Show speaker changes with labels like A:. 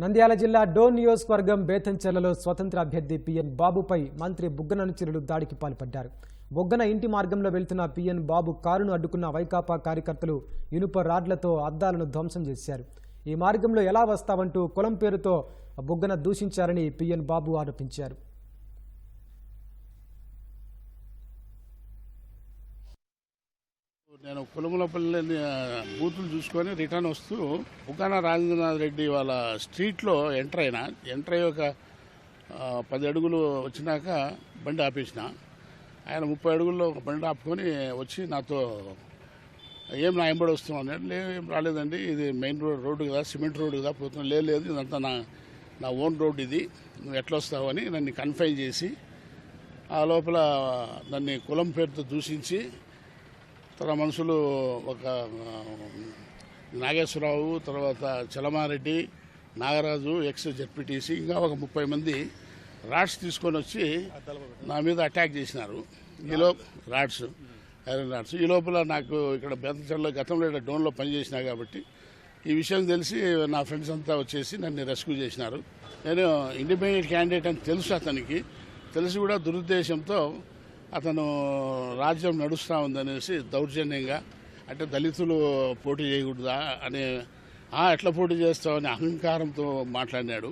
A: నంద్యాల జిల్లా డోన్ నియోజకవర్గం బేతంచెర్లలో స్వతంత్ర అభ్యర్థి పిఎన్ బాబుపై మంత్రి బుగ్గన అనుచరులు దాడికి పాల్పడ్డారు. బొగ్గన ఇంటి మార్గంలో వెళ్తున్న పిఎన్ బాబు కారును అడ్డుకున్న వైకాపా కార్యకర్తలు ఇనుప రాడ్లతో అద్దాలను ధ్వంసం చేశారు. ఈ మార్గంలో ఎలా వస్తావంటూ కులం పేరుతో బుగ్గన దూషించారని పిఎన్ బాబు ఆరోపించారు.
B: నేను కులములపల్లి బూతులు చూసుకొని రిటర్న్ వస్తూ బుకాన రాజేంద్రనాథ్ రెడ్డి వాళ్ళ స్ట్రీట్లో ఎంటర్ అయినా ఎంటర్ అయ్యి ఒక పది అడుగులు వచ్చినాక బండి ఆపేసిన. ఆయన ముప్పై అడుగుల్లో ఒక బండి ఆపుకొని వచ్చి నాతో ఏం నా ఎంబడి వస్తున్నాను లేదు ఏం రాలేదండి ఇది మెయిన్ రోడ్ రోడ్డు కదా సిమెంట్ రోడ్డు కదా పోతున్నా లేదు లేదు ఇదంతా నా నా ఓన్ రోడ్ ఇది నువ్వు ఎట్లా వస్తావు? అని నన్ను కన్ఫైన్ చేసి ఆ లోపల నన్ను కులం పేరుతో దూషించి తన మనుషులు ఒక నాగేశ్వరరావు తర్వాత చలమారెడ్డి నాగరాజు ఎక్స్ జెడ్పీటీసీ ఇంకా ఒక ముప్పై మంది రాడ్స్ తీసుకొని వచ్చి నా మీద అటాక్ చేసినారు. ఈలో రాడ్స్ ఐరన్ రాడ్స్. ఈ లోపల నాకు ఇక్కడ బెంతచర్లో గతంలో ఇక్కడ డోన్లో పనిచేసినా కాబట్టి ఈ విషయం తెలిసి నా ఫ్రెండ్స్ అంతా వచ్చేసి నన్ను రెస్క్యూ చేసినారు. నేను ఇండిపెండెంట్ క్యాండిడేట్ అని తెలుసు అతనికి. తెలిసి కూడా దురుద్దేశంతో అతను రాజ్యం నడుస్తూ ఉందనేసి దౌర్జన్యంగా అంటే దళితులు పోటీ చేయకూడదా అనే ఎట్లా పోటీ చేస్తావని అహంకారంతో మాట్లాడినాడు.